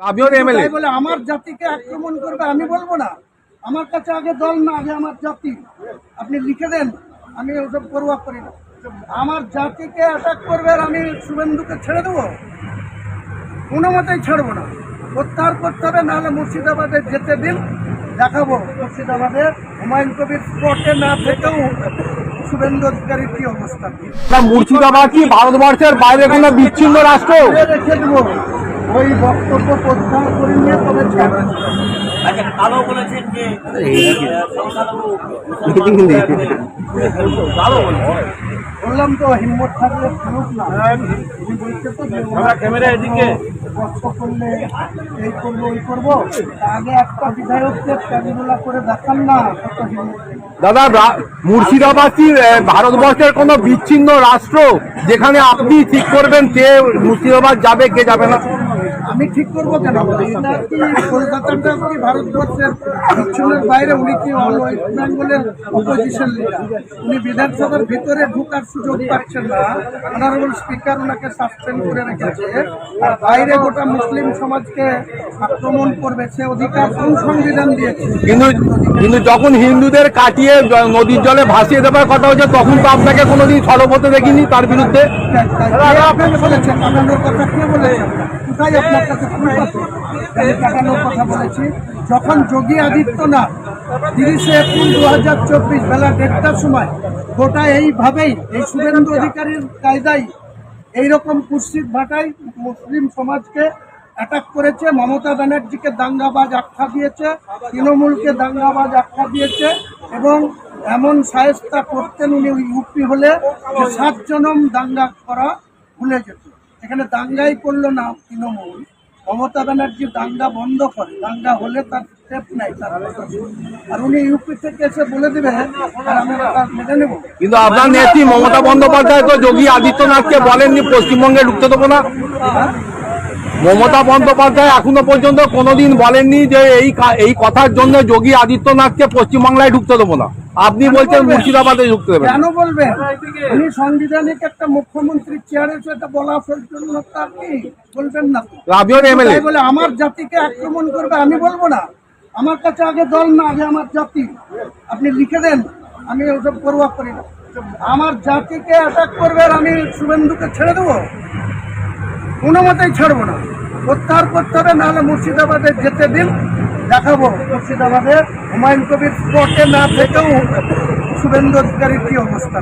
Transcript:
আপনিও এমএলএ। বলে আমার জাতিকে আক্রমণ করবে আমি বলব না। আমার কাছে আগে দল না আগে আমার জাতি। আপনি লিখে দেন আমি ওসব পরোয়া করি না। আমার জাতিকে অ্যাটাক করবে আর আমি শুভেন্দুকে ছেড়ে দেবো? কোনো মতেই ছাড়বো না। প্রত্যাহার করতে হবে নাহলে মুর্শিদাবাদে যেতে দিন দেখাবো মুর্শিদাবাদে হুমায়ুন কবির স্পটে না থেকেও শুভেন্দু অধিকারীর কি অবস্থা। মুর্শিদাবাদ কি ভারতবর্ষের বাইরে কোনো বিচ্ছিন্ন রাষ্ট্র? রেখে দেবো। ওই বক্তব্য প্রত্যাহার করে নিয়ে তবে আচ্ছা কালো বলেছেন যে কালো বললাম তো হিম্মত থাকলে শুনুক না। ক্যামেরা এদিকে। কষ্ট করলে এই করব ওই করব। আগে একটা বিধায়ককে ক্যামেরা করে দেখান না দাদা মুর্শিদাবাদ কি ভারতবর্ষের কোনো বিচ্ছিন্ন রাষ্ট্র যেখানে আপনি ঠিক করবেন কে মুর্শিদাবাদ যাবে কে যাবে না? আমি ঠিক করব কেন? এটা কি কলকাতাটা কি ভারতবর্ষের দক্ষিণের বাইরে? উনি কি অল ওয়েস্ট বেঙ্গলের অপোজিশন লিডার উনি বিধানসভার ভিতরে ঢোকার সুযোগ পাচ্ছেন না। অনারেবল স্পিকার ওনাকে সাসপেন্ড করে রেখেছে। আর বাইরে গোটা মুসলিম সমাজকে আক্রমণ করবে সে অধিকার কোন সংবিধান দিয়েছে। কিন্তু কিন্তু যখন হিন্দুদের কাটিয়ে নদীর জলে ভাসিয়ে দেওয়ার কথা হচ্ছে তখন তো আপনাকে কোনোদিন সরব হতে দেখিনি তার বিরুদ্ধে? আপনাকে বলেছে? কাটানোর কথা কে বলেছে? কোথায় আপনার কাছে proof আছে? আমি কাটানোর কথা বলেছি যখন যোগী আদিত্যনাথ তিরিশে এপ্রিল দু হাজার চব্বিশ বেলা দেড়টার সময় গোটা এইভাবেই এই শুভেন্দু অধিকারীর কায়দায় এইরকম কুৎসিত ভাটায় মুসলিম সমাজকে অ্যাটাক করেছে, মমতা ব্যানার্জিকে দাঙ্গাবাজ আখ্যা দিয়েছে, তৃণমূলকে দাঙ্গাবাজ আখ্যা দিয়েছে এবং এমন সায়স্তা করতেন উনি ইউপি হলে সাত জনম দাঙ্গা করা ভুলে যেত এখানে দাঙ্গাই করল না তৃণমূল। মমতা ব্যানার্জি দাঙ্গা বন্ধ করে। দাঙ্গা হলে তার স্টেপ নেয় তার আর উনি ইউপি থেকে এসে বলে দেবে আমরা মেনে নেব। কিন্তু আপনার নেত্রী মমতা বন্দ্যোপাধ্যায় তো যোগী আদিত্যনাথকে বলেননি, পশ্চিমবঙ্গে ঢুকতে দেবো না। মমতা বন্দ্যোপাধ্যায় এখনও পর্যন্ত কোনোদিন বলেননি যে এই এই কথার জন্য যোগী আদিত্যনাথকে পশ্চিমবাংলায় ঢুকতে দেবো না। আপনি বলছেন মুর্শিদাবাদে ঢুকতে দেবেন। কেন বলবেন? উনি সাংবিধানিক একটা মুখ্যমন্ত্রীর চেয়ারে সেটা বলা কি বলবেন না। তো। এমএলএ বলে আমার জাতিকে আক্রমণ করবে আমি বলব না। আমার কাছে আগে দল না আগে আমার জাতি। আপনি লিখে দেন আমি ওসব পরোয়া করি না। আমার জাতিকে অ্যাটাক করবে আর আমি শুভেন্দুকে ছেড়ে দেবো? কোনো মতেই ছাড়বো না। প্রত্যাহার করতে হবে নাহলে মুর্শিদাবাদে যেতে দিন। দেখাবো। মুর্শিদাবাদের হুমায়ুন কবির স্পটে না থেকেও শুভেন্দু অধিকারীর কি অবস্থা?